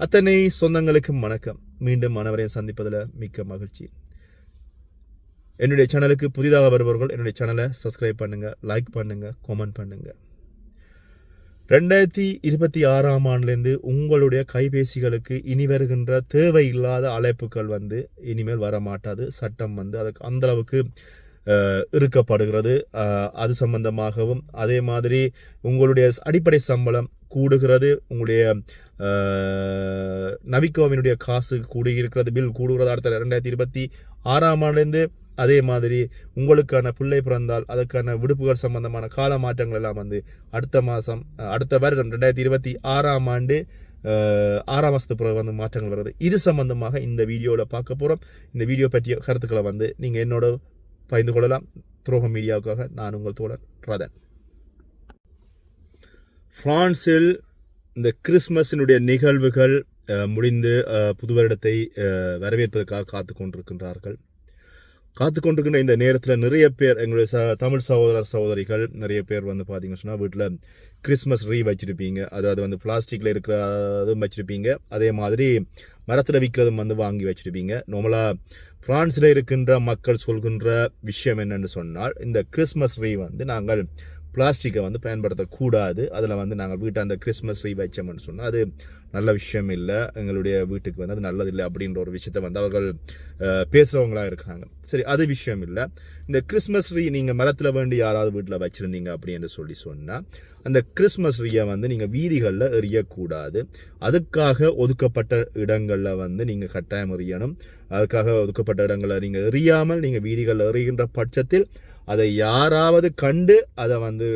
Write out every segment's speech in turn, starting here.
அத்தனை சொந்தங்களுக்கும் வணக்கம். மீண்டும் அனைவரையும் சந்திப்பதில் மிக்க மகிழ்ச்சி. என்னுடைய சேனலுக்கு புதிதாக வருபவர்கள் என்னுடைய சேனலை சப்ஸ்கிரைப் பண்ணுங்கள் லைக் பண்ணுங்கள் கமெண்ட் பண்ணுங்கள் ரெண்டாயிரத்தி இருபத்தி ஆறாம் ஆண்டுலேருந்து உங்களுடைய கைபேசிகளுக்கு இனி வருகின்ற தேவையில்லாத அழைப்புகள் வந்து இனிமேல் வர மாட்டாது சட்டம் வந்து அதுக்கு அந்தளவுக்கு இருக்கப்படுகிறது அது சம்பந்தமாகவும் அதே மாதிரி உங்களுடைய அடிப்படை சம்பளம் கூடுகிறது. உங்களுடைய அஹ், நவிகோவினுடைய காசு கூடியிருக்கிறது. பில் கூடுகிறது. அடுத்த ரெண்டாயிரத்தி இருபத்தி ஆறாம் ஆண்டுலேருந்து அதே மாதிரி உங்களுக்கான பிள்ளை பிறந்தால் அதற்கான விடுப்புகள் சம்பந்தமான கால மாற்றங்கள் எல்லாம் வந்து அடுத்த மாதம் அடுத்த வருடம் ரெண்டாயிரத்தி இருபத்தி ஆறாம் ஆண்டு ஆறாம் மாதத்து பிறகு வந்து மாற்றங்கள் வருது. இது சம்பந்தமாக இந்த வீடியோவில் பார்க்க போகிறோம் இந்த வீடியோ பற்றிய கருத்துக்களை வந்து நீங்கள் என்னோட பகிர்ந்து கொள்ளலாம். துரோகம் மீடியாவுக்காக நான் உங்கள் தோழர் ரதன். ஃப்ரான்ஸில் இந்த கிறிஸ்மஸினுடைய நிகழ்வுகள் முடிந்து புது வருடத்தை வரவேற்பதற்காக காத்து கொண்டிருக்கின்றார்கள். காத்து கொண்டிருக்கின்ற இந்த நேரத்தில் நிறைய பேர் எங்களுடைய ச தமிழ் சகோதரர் சகோதரிகள் நிறைய பேர் வந்து பார்த்தீங்கன்னு சொன்னால் வீட்டில் கிறிஸ்மஸ் ரீ வச்சுருப்பீங்க. அதாவது வந்து பிளாஸ்டிக்கில் இருக்கிற அதுவும் வச்சுருப்பீங்க. அதே மாதிரி மரத்தில் விற்கிறதும் வந்து வாங்கி வச்சுருப்பீங்க. நார்மலாக ஃப்ரான்ஸில் இருக்கின்ற மக்கள் சொல்கின்ற விஷயம் என்னென்னு சொன்னால் இந்த கிறிஸ்மஸ் ரீ வந்து நாங்கள் பிளாஸ்டிக்கை வந்து பயன்படுத்தக்கூடாது. அதில் வந்து நாங்கள் வீட்டை அந்த கிறிஸ்மஸ் ட்ரீ வச்சோம்னு சொன்னால் அது நல்ல விஷயம் இல்லை. எங்களுடைய வீட்டுக்கு வந்து அது நல்லதில்லை அப்படின்ற ஒரு விஷயத்த வந்து அவர்கள் பேசுகிறவங்களாக இருக்கிறாங்க. இருக்காங்க சரி அது விஷயம் இல்லை. இந்த கிறிஸ்மஸ் ட்ரீ நீங்கள் மரத்தில் வேண்டி யாராவது வீட்டில் வச்சுருந்தீங்க அப்படின்னு சொல்லி சொன்னால் அந்த கிறிஸ்மஸ் ட்ரீயை வந்து நீங்கள் வீதிகளில் எறியக்கூடாது. அதுக்காக ஒதுக்கப்பட்ட இடங்களில் வந்து நீங்கள் கட்டாயம் எறியணும். அதுக்காக ஒதுக்கப்பட்ட இடங்களில் நீங்கள் எறியாமல் நீங்கள் வீதிகளில் எறிகின்ற பட்சத்தில் அதை யாராவது கண்டு அதை வந்து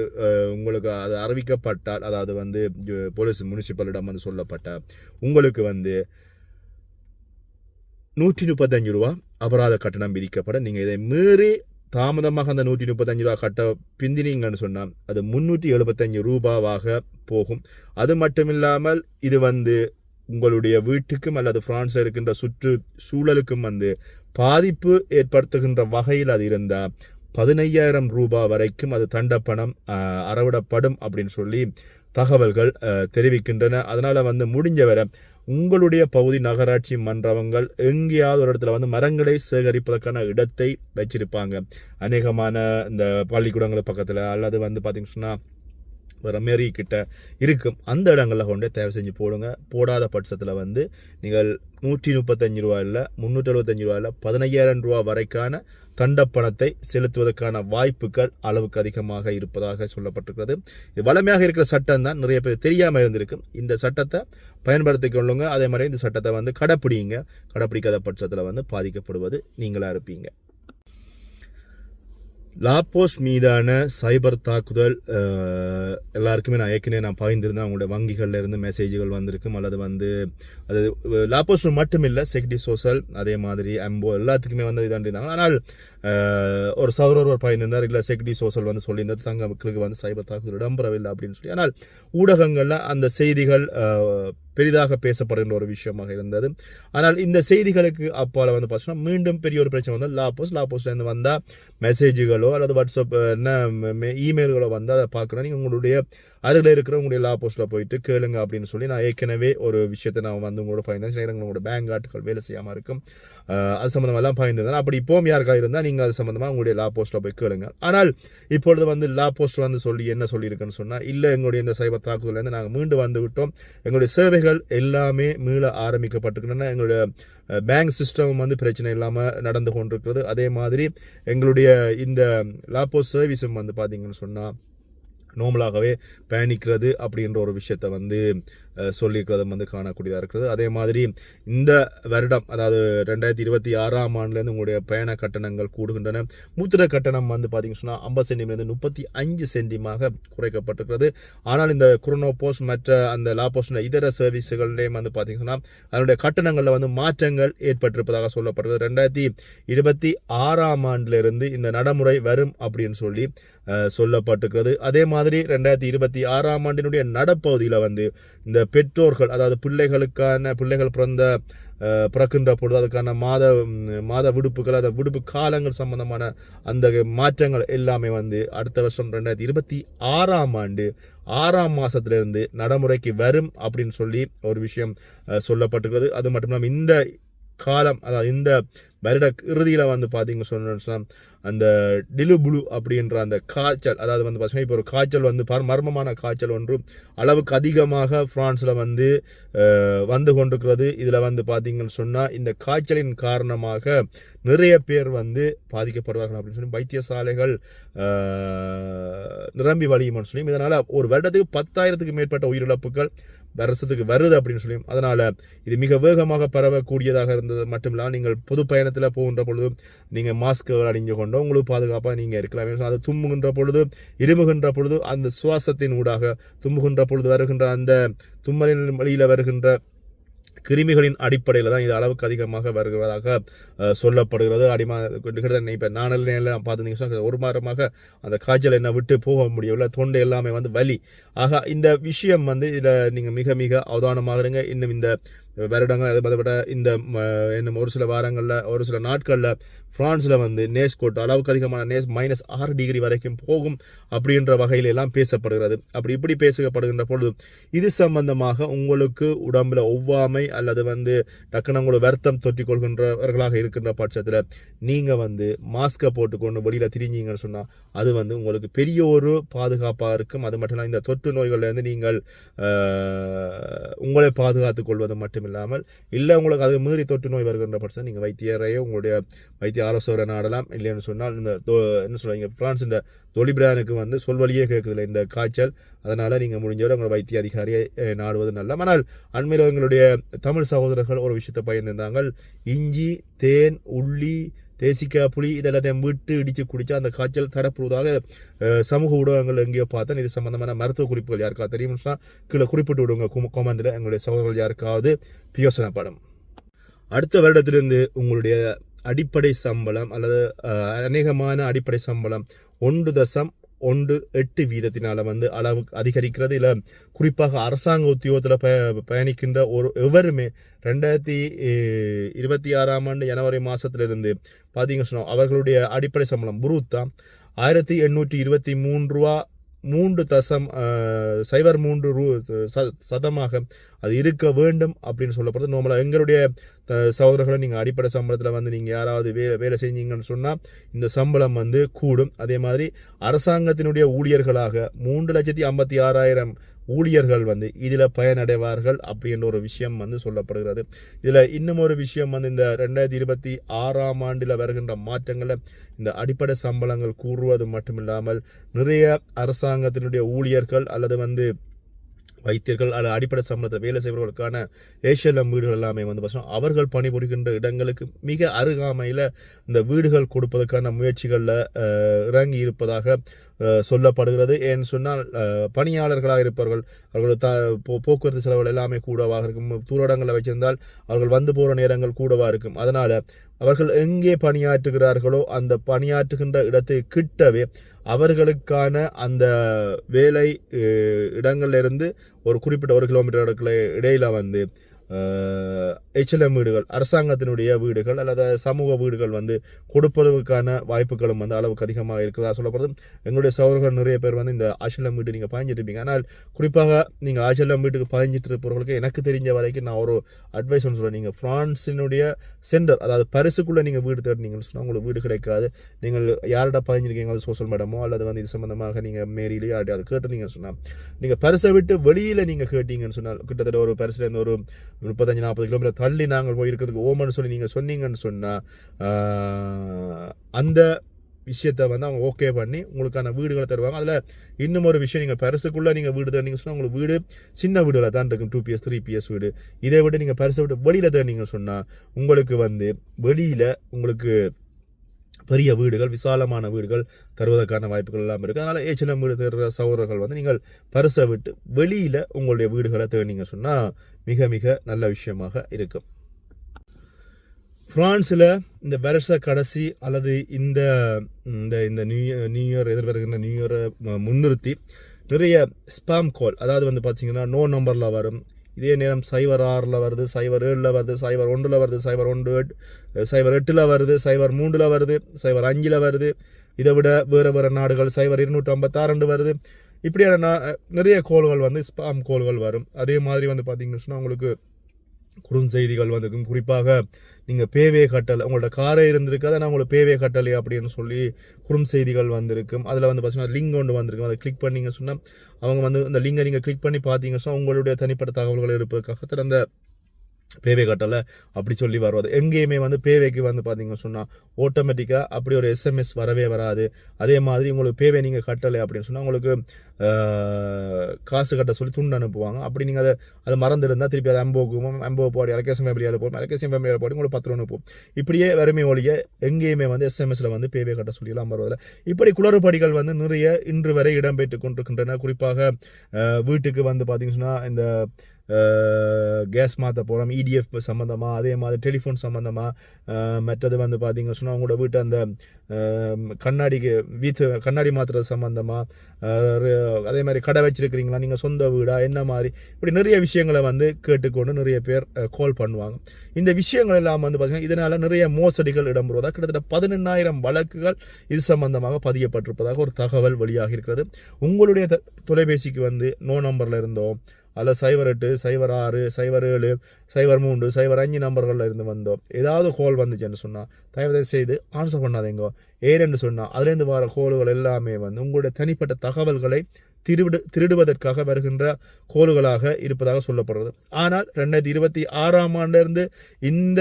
உங்களுக்கு அது அறிவிக்கப்பட்டால் அதாவது வந்து போலீஸ் முனிசிபலிடம் வந்து சொல்லப்பட்ட உங்களுக்கு வந்து நூற்றி முப்பத்தஞ்சு ரூபா அபராத கட்டணம் விதிக்கப்பட நீங்கள் இதை மீறி தாமதமாக அந்த நூற்றி முப்பத்தஞ்சு ரூபா கட்ட பிந்தினீங்கன்னு சொன்னால் அது முந்நூற்றி எழுபத்தஞ்சு ரூபாவாக போகும். அது மட்டும் இல்லாமல் இது வந்து உங்களுடைய வீட்டுக்கும் அல்லது பிரான்ஸில் இருக்கின்ற சுற்று சூழலுக்கும் வந்து பாதிப்பு ஏற்படுத்துகின்ற வகையில் அது இருந்தால் பதினையாயிரம் ரூபாய் வரைக்கும் அது தண்டப்பணம் அறவிடப்படும் அப்படின்னு சொல்லி தகவல்கள் தெரிவிக்கின்றன. அதனால் வந்து முடிஞ்ச வரை உங்களுடைய பகுதி நகராட்சி மன்றவங்கள் எங்கேயாவது ஒரு இடத்துல வந்து மரங்களை சேகரிப்பதற்கான இடத்தை வச்சிருப்பாங்க. அநேகமான இந்த பள்ளிக்கூடங்கள் பக்கத்தில் அல்லது வந்து பார்த்திங்க சொன்னால் வேறு மாரி கிட்ட இருக்கும். அந்த இடங்களில் கொண்டு தேவை செஞ்சு போடுங்க. போடாத பட்சத்தில் வந்து நீங்கள் நூற்றி முப்பத்தஞ்சு ரூபா இல்லை முந்நூற்றி எழுபத்தஞ்சு ரூபாயில் பதினையாயிரம் ரூபா வரைக்கான தண்டப்பணத்தை செலுத்துவதற்கான வாய்ப்புகள் அளவுக்கு அதிகமாக இருப்பதாக சொல்லப்பட்டிருக்கிறது. இது வளமையாக இருக்கிற சட்டம் தான். நிறைய பேர் தெரியாமல் இருந்திருக்கும் இந்த சட்டத்தை பயன்படுத்தி கொள்ளுங்க. அதே மாதிரி இந்த சட்டத்தை வந்து கடைப்பிடிங்க. கடைப்பிடிக்காத பட்சத்தில் வந்து பாதிக்கப்படுவது நீங்களாக இருப்பீங்க. லாப்போஸ் மீதான சைபர் தாக்குதல் எல்லாருக்குமே நான் ஏற்கனவே நான் பகிர்ந்திருந்தேன். அவங்களோட வங்கிகள்ல இருந்து மெசேஜ்கள் வந்திருக்கும். அல்லது வந்து அது லாப்போஸ் மட்டும் இல்லை செக்டி சோசல் அதே மாதிரி அம்போ எல்லாத்துக்குமே வந்து இதாண்டிருந்தாங்க ஆனால் ஒரு சௌரர் ஒரு பகிர்ந்திருந்தார். இல்லை செக்டி சோசல் வந்து சொல்லியிருந்தது. தங்க மக்களுக்கு வந்து சைபர் தாக்குதல் இடம்பெறவில்லை அப்படின்னு சொல்லி. ஆனால் ஊடகங்களில் அந்த செய்திகள் பெரிதாக பேசப்படுகின்ற ஒரு விஷயமாக இருந்தது. ஆனால் இந்த செய்திகளுக்கு அப்பால் வந்து பார்த்தோம்னா மீண்டும் பெரிய ஒரு பிரச்சனை வந்து லாப்போஸ் லாப்போஸ்லேருந்து வந்தால் மெசேஜுகளோ அல்லது வாட்ஸ்அப் என்ன இமெயில்களோ வந்து அதை பார்க்கணும். நீங்கள் உங்களுடைய அருகில் இருக்கிற உங்களுடைய லா போயிட்டு கேளுங்க அப்படின்னு சொல்லி நான் ஏற்கனவே ஒரு விஷயத்தை நான் வந்து உங்களோட பயந்தேன் சில உங்களோட பேங்க் ஆட்டுகள் வேலை செய்யாமல் இருக்கும். அது சம்மந்தமாக எல்லாம் பயந்துருந்தேன். அப்படி இப்போவும் யாருக்காக இருந்தால் நீங்கள் அது சம்மந்தமாக உங்களுடைய லா போஸ்ட்டில் போய் கேளுங்க. ஆனால் இப்பொழுது வந்து லா போஸ்ட் வந்து சொல்லி என்ன சொல்லியிருக்குன்னு சொன்னால் இல்லை எங்களுடைய இந்த சைபர் தாக்குதலேருந்து நாங்கள் மீண்டு வந்து விட்டோம். எங்களுடைய சேவைகள் எல்லாமே மீள ஆரம்பிக்கப்பட்டிருக்கின்றன. எங்களுடைய பேங்க் சிஸ்டம் வந்து பிரச்சனை இல்லாமல் நடந்து கொண்டிருக்கிறது. அதே மாதிரி எங்களுடைய இந்த லாப்போஸ் சர்வீஸும் வந்து பார்த்தீங்கன்னு சொன்னால் நார்மலாகவே பயணிக்கிறது அப்படின்ற ஒரு விஷயத்தை வந்து சொல்லியிருக்கிறதும் வந்து காணக்கூடியதாக இருக்கிறது. அதே மாதிரி இந்த வருடம் அதாவது ரெண்டாயிரத்தி இருபத்தி ஆறாம் ஆண்டுலேருந்து உங்களுடைய பயண கட்டணங்கள் கூடுகின்றன. மூத்திர கட்டணம் வந்து பார்த்தீங்கன்னு சொன்னால் ஐம்பது சென்டிமிலிருந்து முப்பத்தி அஞ்சு சென்டிமாக குறைக்கப்பட்டிருக்கிறது. ஆனால் இந்த குரோனோ போஸ்ட் மற்ற அந்த லா போஸ்ட் இதர சர்வீஸுகள்லேயும் வந்து பார்த்தீங்கன்னா அதனுடைய கட்டணங்களில் வந்து மாற்றங்கள் ஏற்பட்டிருப்பதாக சொல்லப்படுகிறது. ரெண்டாயிரத்தி இருபத்தி ஆறாம் ஆண்டிலிருந்து இந்த நடைமுறை வரும் அப்படின்னு சொல்லி சொல்லப்பட்டிருக்கிறது. அதே மாதிரி ரெண்டாயிரத்தி இருபத்தி ஆறாம் ஆண்டினுடைய நடப்பகுதியில் வந்து இந்த பெற்றோர்கள் அதாவது பிள்ளைகளுக்கான பிள்ளைகள் பிறந்த பிறக்கின்ற பொழுது அதுக்கான மாத மாத விடுப்புகள் அந்த விடுப்பு காலங்கள் சம்பந்தமான அந்த மாற்றங்கள் எல்லாமே வந்து அடுத்த வருஷம் ரெண்டாயிரத்தி இருபத்தி ஆறாம் ஆண்டு ஆறாம் மாதத்துலேருந்து நடைமுறைக்கு வரும் அப்படின்னு சொல்லி ஒரு விஷயம் அஹ், அது மட்டும் இல்லாமல் இந்த காலம் அதாவது இந்த வருட இறுதியில் வந்து பார்த்தீங்க சொன்னா அந்த டிலுபுலு அப்படின்ற அந்த காய்ச்சல் அதாவது வந்து பார்த்தீங்கன்னா இப்போ ஒரு காய்ச்சல் வந்து பார் மர்மமான காய்ச்சல் ஒன்று அளவுக்கு அதிகமாக ஃப்ரான்ஸில் வந்து வந்து கொண்டிருக்கிறது. இதில் வந்து பார்த்தீங்கன்னு சொன்னால் இந்த காய்ச்சலின் காரணமாக நிறைய பேர் வந்து பாதிக்கப்படுவார்கள் அப்படின்னு சொல்லி வைத்தியசாலைகள் நிரம்பி வழியும்னு சொல்லி இதனால் ஒரு வருடத்துக்கு பத்தாயிரத்துக்கு மேற்பட்ட உயிரிழப்புகள் வருஷத்துக்கு வருது அப்படின்னு சொல்லி அதனால் இது மிக வேகமாக பரவக்கூடியதாக இருந்தது. மட்டும் இல்லாமல் நீங்கள் பொது பயணத்தில் போகின்ற பொழுது நீங்கள் மாஸ்க்குகள் அணிஞ்சு கொண்டோ உங்களுக்கு பாதுகாப்பாக நீங்கள் இருக்கலாம். அது தும்முகின்ற பொழுது இருமுகின்ற பொழுது அந்த சுவாசத்தின் ஊடாக தும்முகின்ற பொழுது வருகின்ற அந்த தும்மலின் வழியில் வருகின்ற கிருமிகளின் அடிப்படையில் தான் இது அளவுக்கு அதிகமாக வருகிறதாக சொல்லப்படுகிறது. அடிமா கிட்டத்தட்ட இப்போ நானல் நேரில் பார்த்துருந்தீங்க ஒரு மாதமாக அந்த காய்ச்சல் என்ன விட்டு போக முடியவில்லை. தொண்டை எல்லாமே வந்து வலி. ஆக இந்த விஷயம் வந்து இதில் நீங்கள் மிக மிக அவதானமாக இருங்க இன்னும் இந்த வருடங்கள் அதை பதப்பட்ட இந்த ம, ஒரு சில வாரங்களில் ஒரு சில நாட்களில் ஃப்ரான்ஸில் வந்து நேஸ் கோட் அளவுக்கு அதிகமான நேஸ் மைனஸ் ஆறு டிகிரி வரைக்கும் போகும் அப்படின்ற வகையில் எல்லாம் பேசப்படுகிறது. அப்படி இப்படி பேசப்படுகின்ற பொழுது இது சம்பந்தமாக உங்களுக்கு உடம்புல ஒவ்வாமை அல்லது வந்து டக்குனு உங்களை வருத்தம் தொற்றிக்கொள்கின்றவர்களாக இருக்கின்ற பட்சத்தில் நீங்கள் வந்து மாஸ்கை போட்டுக்கொண்டு வெளியில் திரிஞ்சீங்கன்னு சொன்னால் அது வந்து உங்களுக்கு பெரிய ஒரு பாதுகாப்பாக இருக்கும். அது மட்டும் இல்லாமல் இந்த தொற்று நோய்கள்லேருந்து நீங்கள் உங்களை பாதுகாத்துக் கொள்வது மட்டுமில்லாமல் இல்லை உங்களுக்கு அது மீறி தொற்று நோய் வருகின்ற பட்சம் நீங்கள் வைத்தியரையோ உங்களுடைய வைத்திய ஆலோசகரை நாடலாம். இல்லைன்னு சொன்னால் இந்த தொ- என்ன சொல்லுவாங்க ஃப்ரான்ஸ் இந்த தொழிபிரானுக்கு வந்து சொல்வழியே கேட்குதில்ல இந்த காய்ச்சல். அதனால் நீங்கள் முடிஞ்சவரை உங்களை வைத்திய அதிகாரியை நாடுவது நல்ல ஆனால் அண்மையில் எங்களுடைய தமிழ் சகோதரர்கள் ஒரு விஷயத்தை பயந்திருந்தாங்க இஞ்சி தேன் உள்ளி தேசிக்காய் புலி இதெல்லாத்தையும் விட்டு இடித்து குடித்தா அந்த காய்ச்சல் தடப்படுவதாக சமூக ஊடகங்கள் எங்கேயோ பார்த்தேன். இது சம்மந்தமான மருத்துவ குறிப்புகள் யாருக்கா தெரியும்னு கீழே குறிப்பிட்டு விடுங்க. கொமெண்டில் எங்களுடைய சகோதரர்கள் யாருக்காவது பியோசனைப்படும் அடுத்த வருடத்திலிருந்து உங்களுடைய அடிப்படை சம்பளம் அல்லது அநேகமான அடிப்படை சம்பளம் ஒன்று தசம் ஒன்று எட்டு வீதத்தினால வந்து அளவு அதிகரிக்கிறது. இல்லை குறிப்பாக அரசாங்க உத்தியோகத்தில் ப பயணிக்கின்ற ஒரு எவருமே ரெண்டாயிரத்தி இருபத்தி ஆறாம் ஆண்டு ஜனவரி மாதத்திலிருந்து பார்த்தீங்க சொன்னோம் அவர்களுடைய அடிப்படை சம்பளம் புரூத்தா ஆயிரத்தி எண்ணூற்றி இருபத்தி மூன்று ரூபா மூன்று தசம் சைபர் மூன்று ரூ ச- சதமாக அது இருக்க வேண்டும் அப்படின்னு சொல்லப்படுது நார்மலாக எங்களுடைய சகோதரர்களை நீங்கள் அடிப்படை சம்பளத்தில் வந்து நீங்கள் யாராவது வேலை வேலை செஞ்சீங்கன்னு சொன்னால் இந்த சம்பளம் வந்து கூடும். அதே மாதிரி அரசாங்கத்தினுடைய ஊழியர்களாக மூன்று லட்சத்தி ஐம்பத்தி ஆறாயிரம் ஊழியர்கள் வந்து இதில் பயனடைவார்கள் அப்படின்ற ஒரு விஷயம் வந்து சொல்லப்படுகிறது. இதில் இன்னும் ஒரு விஷயம் வந்து இந்த ரெண்டாயிரத்தி இருபத்தி ஆறாம் ஆண்டில் வருகின்ற மாற்றங்களில் இந்த அடிப்படை சம்பளங்கள் கூறுவது மட்டுமில்லாமல் நிறைய அரசாங்கத்தினுடைய ஊழியர்கள் அல்லது வந்து வைத்தியர்கள் அல்லது அடிப்படை சம்பளத்தில் வேலை செய்பவர்களுக்கான ஏஷியலம் வீடுகள் எல்லாமே வந்து பார்த்தீங்கன்னா அவர்கள் பணிபுரிகின்ற இடங்களுக்கு மிக அருகாமையில் இந்த வீடுகள் கொடுப்பதற்கான முயற்சிகளில் இறங்கி இருப்பதாக சொல்லப்படுகிறது. ஏன்னு சொன்னால் பணியாளர்களாக இருப்பவர்கள் அவர்கள் த போ- போக்குவரத்து செலவுகள் எல்லாமே கூடவாக இருக்கும். தூரடங்களில் வச்சிருந்தால் அவர்கள் வந்து போகிற நேரங்கள் கூடவாக இருக்கும். அதனால் அவர்கள் எங்கே பணியாற்றுகிறார்களோ அந்த பணியாற்றுகின்ற இடத்தை கிட்டவே அவர்களுக்கான அந்த வேலை அஹ், இருந்து ஒரு குறிப்பிட்ட ஒரு கிலோமீட்டர் இடையில வந்து எச்எல்எம் வீடுகள் அரசாங்கத்தினுடைய வீடுகள் அல்லது சமூக வீடுகள் வந்து கொடுப்பதற்கான வாய்ப்புகளும் வந்து அளவுக்கு அதிகமாக இருக்கிறதா சொல்லப்படுது. எங்களுடைய சகோதரர்கள் நிறைய பேர் வந்து இந்த ஆசிலம் வீடு நீங்கள் பாய்ஞ்சிட்டு இருப்பீங்க. ஆனால் குறிப்பாக நீங்கள் ஆசிலம் வீட்டுக்கு பாய்ஞ்சிட்டு இருப்பவர்களுக்கு எனக்கு தெரிஞ்ச வரைக்கும் நான் ஒரு அட்வைஸ் ஒன்று சொல்கிறேன் நீங்கள் ஃப்ரான்ஸினுடைய சென்டர் அதாவது பரிசுக்குள்ளே நீங்கள் வீடு தேடினீங்கன்னு சொன்னால் உங்களுக்கு வீடு கிடைக்காது. நீங்கள் யார்கிட்ட பாய்ஞ்சிருக்கீங்க? அது சோஷியல் மீடியமோ அல்லது வந்து இது சம்மந்தமாக நீங்கள் மேரியிலேயே யார்ட்டையாவது கேட்டிருந்தீங்கன்னு சொன்னால் நீங்கள் பரிசை விட்டு வெளியில் நீங்கள் கேட்டீங்கன்னு சொன்னால் கிட்டத்தட்ட ஒரு பரிசுலேருந்து ஒரு முப்பத்தஞ்சு நாற்பது கிலோமீட்டர் தள்ளி நாங்கள் போயிருக்கிறதுக்கு ஓமன்னு சொல்லி நீங்கள் சொன்னீங்கன்னு சொன்னால் அந்த விஷயத்தை வந்து அவங்க ஓகே பண்ணி உங்களுக்கான வீடுகளை தருவாங்க. அதில் இன்னும் ஒரு விஷயம் நீங்கள் பரிசுக்குள்ளே நீங்கள் வீடு தேடினீங்க சொன்னால் உங்களுக்கு வீடு சின்ன வீடுகளை தான் இருக்கும். டூ பிஎஸ் த்ரீ பிஎஸ் வீடு. இதை விட நீங்கள் பரிசை விட்டு வெளியில் தேடினீங்கன்னு சொன்னால் உங்களுக்கு வந்து வெளியில் உங்களுக்கு பெரிய வீடுகள் விசாலமான வீடுகள் தருவதற்கான வாய்ப்புகள் எல்லாம் இருக்குது அதனால் ஏச்சிலம் வீடு தேடுற சகோதரர்கள் வந்து நீங்கள் பரிசை விட்டு வெளியில் உங்களுடைய வீடுகளை தேடினீங்க சொன்னால் மிக மிக நல்ல விஷயமாக இருக்கும். ஃப்ரான்ஸில் இந்த வருஷ கடைசி அல்லது இந்த இந்த இந்த நியூ நியூ இயர் எதிர்வருகின்ற நியூ இயரை முன்னிறுத்தி நிறைய ஸ்பாம் கால் அதாவது வந்து பார்த்தீங்கன்னா நோ நம்பரில் வரும் இதே நேரம் சைபர் ஆறில் வருது சைபர் ஏழில் வருது சைபர் ஒன்றில் வருது சைபர் ஒன்று எட் சைபர் எட்டில் வருது சைபர் மூன்றில் வருது சைபர் அஞ்சில் வருது. இதை விட வேறு வேறு நாடுகள் சைபர் இருநூற்றி ஐம்பத்தாறு வருது. இப்படியான நிறைய கோள்கள் வந்து ஸ்பாம் கோள்கள் வரும். அதே மாதிரி வந்து பார்த்தீங்கன்னு சொன்னால் உங்களுக்கு குறுஞ்செய்திகள் வந்திருக்கும். குறிப்பாக நீங்கள் பேவே கட்டல் உங்களோட காரே இருந்திருக்காது ஆனால் உங்களை பேவே கட்டளை அப்படின்னு சொல்லி குறுஞ்செய்திகள் வந்திருக்கும். அதில் வந்து பார்த்தீங்கன்னா லிங்க் ஒன்று வந்திருக்கும். அதை கிளிக் பண்ணீங்க சொன்னால் அவங்க வந்து அந்த லிங்கை நீங்கள் கிளிக் பண்ணி பார்த்தீங்க சொன்னால் உங்களுடைய தனிப்பட்ட தகவல்கள் இருப்பதற்காக திறந்த பேவே கட்டலை அப்படி சொல்லி வருவது. எங்கேயுமே வந்து பேவேக்கு வந்து பார்த்தீங்கன்னு சொன்னால் ஆட்டோமேட்டிக்காக அப்படி ஒரு எஸ்எம்எஸ் வரவே வராது. அதே மாதிரி உங்களுக்கு பேவே நீங்கள் கட்டலை அப்படின்னு சொன்னால் உங்களுக்கு காசு கட்ட சொல்லி துண்டு அனுப்புவாங்க. அப்படி நீங்கள் அதை அதை மறந்துருந்தால் திருப்பி அதை அம்போக்கும் அம்போ போடி அலகேசம் ஃபேமிலியால் போடும் அலகேசம் ஃபேமிலியால் போடி உங்களுக்கு பத்து ரூபா அனுப்பும் இப்படியே வறுமை ஒழிய எங்கேயுமே வந்து எஸ்எம்எஸில் வந்து பேவே கட்ட சொல்லியெல்லாம் வருவதில்லை. இப்படி குளறுபடிகள் வந்து நிறைய இன்று வரை இடம்பெற்று கொண்டிருக்கின்றன. குறிப்பாக வீட்டுக்கு வந்து பார்த்தீங்கன்னா சொன்னால் இந்த கேஸ் மாற்ற போகிறோம் இடிஎஃப் சம்மந்தமாக அதே மாதிரி டெலிஃபோன் சம்மந்தமாக மற்றது வந்து பார்த்தீங்கன்னு சொன்னால் அவங்களோட வீட்டு அந்த கண்ணாடிக்கு வீத்து கண்ணாடி மாற்றுறது சம்மந்தமாக அதே மாதிரி கடை வச்சுருக்கிறீங்களா நீங்கள் சொந்த வீடா என்ன மாதிரி இப்படி நிறைய விஷயங்களை வந்து கேட்டுக்கொண்டு நிறைய பேர் கால் பண்ணுவாங்க. இந்த விஷயங்கள் எல்லாம் வந்து பார்த்தீங்கன்னா இதனால் நிறைய மோசடிகள் இடம்பெறுவதாக கிட்டத்தட்ட பதினெண்ணாயிரம் வழக்குகள் இது சம்பந்தமாக பதியப்பட்டிருப்பதாக ஒரு தகவல் வழியாக இருக்கிறது உங்களுடைய த- தொலைபேசிக்கு வந்து நோ நம்பரில் இருந்தோ அல்ல சைபர் எட்டு சைபர் ஆறு சைபர் ஏழு சைபர் மூன்று சைபர் அஞ்சு நம்பர்களில் இருந்து வந்தோம். ஏதாவது கோல் வந்துச்சுன்னு சொன்னால் தயவு செய்து ஆன்சர் பண்ணாதீங்க. ஏன்னு சொன்னால் அதுலேருந்து வர கோல்கள் எல்லாமே வந்து உங்களுடைய தனிப்பட்ட தகவல்களை திருடு திருடுவதற்காக வருகின்ற கோல்களாக இருப்பதாக சொல்லப்படுறது. ஆனால் ரெண்டாயிரத்தி இருபத்தி ஆறாம் ஆண்டிலிருந்து இந்த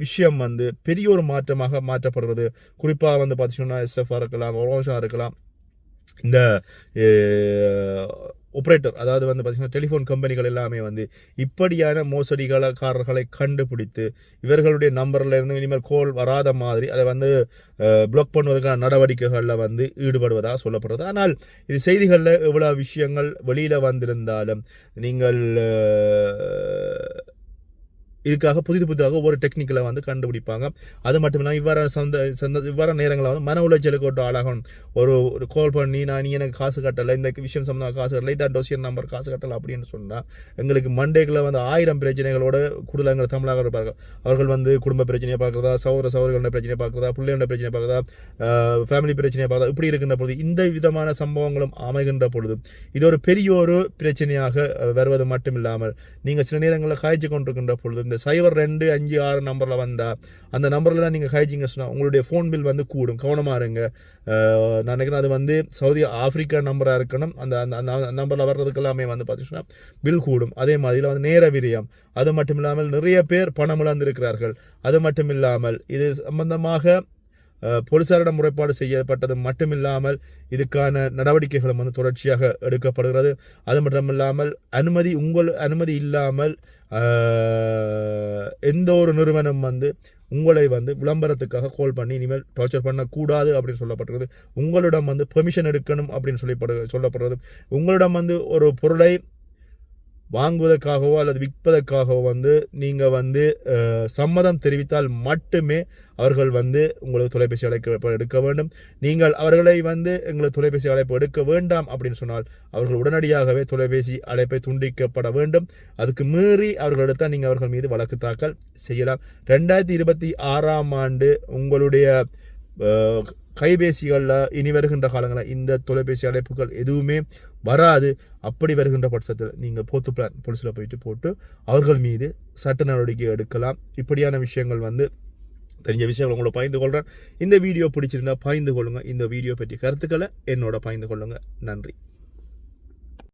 விஷயம் வந்து பெரிய ஒரு மாற்றமாக மாற்றப்படுறது குறிப்பாக வந்து பார்த்தீங்கன்னா எஸ்எஃப்ஆர் இருக்கலாம் ஒரோஷா இருக்கலாம். இந்த ஆப்ரேட்டர் அதாவது வந்து பார்த்தீங்கன்னா டெலிஃபோன் கம்பெனிகள் எல்லாமே வந்து இப்படியான மோசடிகளக்காரர்களை கண்டுபிடித்து இவர்களுடைய நம்பரில் இருந்து இனிமேல் கோல் வராத மாதிரி அதை வந்து பிளாக் பண்ணுவதற்கான நடவடிக்கைகளில் வந்து ஈடுபடுவதாக சொல்லப்படுறது. ஆனால் இது செய்திகளில் எவ்வளோ விஷயங்கள் வெளியில் வந்திருந்தாலும் நீங்கள் இதுக்காக புதிது புதிதாக ஒவ்வொரு டெக்னிக்கலை வந்து கண்டுபிடிப்பாங்க. அது மட்டும் இல்லாமல் இவ்வாறான சந்த சந்த இவ்வாறான நேரங்களில் வந்து மன உளைச்சலுக்கு ஒரு ஆளாகணும் ஒரு ஒரு கால் பண்ணி நான் நீ எனக்கு காசு கட்டலை இந்த விஷயம் சம்மந்தமாக காசு கட்டலை இதான் டோசியர் நம்பர் காசு கட்டலை அப்படின்னு சொன்னால் எங்களுக்கு மண்டேக்கில் வந்து ஆயிரம் பிரச்சனைகளோட கூடுதல் எங்கள் தமிழக இருப்பார்கள். அவர்கள் வந்து குடும்ப பிரச்சனையை பார்க்குறதா சௌர சௌரர்களோட பிரச்சனையை பார்க்குறதா பிள்ளைகளோட பிரச்சனையை பார்க்குறதா ஃபேமிலி பிரச்சனையை பார்க்குறதா இப்படி இருக்கின்ற பொழுது இந்த விதமான சம்பவங்களும் அமைகின்ற பொழுது இது ஒரு பெரிய ஒரு பிரச்சனையாக வருவது மட்டும் இல்லாமல் நீங்கள் சில நேரங்களில் காய்ச்சி கொண்டிருக்கின்ற பொழுது இந்த சைபர் ரெண்டு அஞ்சு ஆறு நம்பரில் வந்தால் அந்த நம்பரில் தான் நீங்கள் காய்ச்சிங்க சொன்னால் உங்களுடைய ஃபோன் பில் வந்து கூடும். கவனமாக இருங்க. நான் நினைக்கிறேன் அது வந்து சவுதி ஆஃப்ரிக்கா நம்பராக இருக்கணும். அந்த அந்த அந்த நம்பரில் வர்றதுக்கு எல்லாமே வந்து பார்த்துச்சுன்னா பில் கூடும். அதே மாதிரி வந்து நேர விரியம். அது மட்டும் இல்லாமல் நிறைய பேர் பணம் இழந்திருக்கிறார்கள். அது மட்டும் இல்லாமல் இது சம்பந்தமாக போலீசாரிடம் முறைப்பாடு செய்யப்பட்டது மட்டுமில்லாமல் இதுக்கான நடவடிக்கைகளும் வந்து தொடர்ச்சியாக எடுக்கப்படுகிறது. அது மட்டும் இல்லாமல் அனுமதி உங்கள் அனுமதி இல்லாமல் எந்த ஒரு நிறுவனம் வந்து உங்களை வந்து விளம்பரத்துக்காக கால் பண்ணி இனிமேல் டார்ச்சர் பண்ணக்கூடாது அப்படின்னு சொல்லப்படுறது உங்களிடம் வந்து பெர்மிஷன் எடுக்கணும் அப்படின்னு சொல்லப்படு சொல்லப்படுறது உங்களிடம் வந்து ஒரு பொருளை வாங்குவதற்காகவோ அல்லது விற்பதற்காகவோ வந்து நீங்கள் வந்து சம்மதம் தெரிவித்தால் மட்டுமே அவர்கள் வந்து உங்களுக்கு தொலைபேசி அழைப்பு எடுக்க வேண்டும். நீங்கள் அவர்களை வந்து எங்களுக்கு தொலைபேசி அழைப்பு எடுக்க வேண்டாம் அப்படின்னு சொன்னால் அவர்கள் உடனடியாகவே தொலைபேசி அழைப்பை துண்டிக்கப்பட வேண்டும். அதுக்கு மீறி அவர்கள் எடுத்தால் நீங்கள் அவர்கள் மீது வழக்கு தாக்கல் செய்யலாம். ரெண்டாயிரத்தி இருபத்தி ஆறாம் ஆண்டு உங்களுடைய கைபேசிகளில் இனி வருகின்ற காலங்களில் இந்த தொலைபேசி அழைப்புகள் எதுவுமே வராது. அப்படி வருகின்ற பட்சத்தில் நீங்கள் போத்து பிளான் போலீஸில் போயிட்டு போட்டு அவர்கள் மீது சட்ட நடவடிக்கை எடுக்கலாம். இப்படியான விஷயங்கள் வந்து தெரிஞ்ச விஷயங்கள் உங்களை பகிர்ந்து கொள்கிறேன் இந்த வீடியோ பிடிச்சிருந்தா பகிர்ந்து கொள்ளுங்கள் இந்த வீடியோ பற்றி கருத்துக்களை என்னோட பகிர்ந்து கொள்ளுங்கள் நன்றி.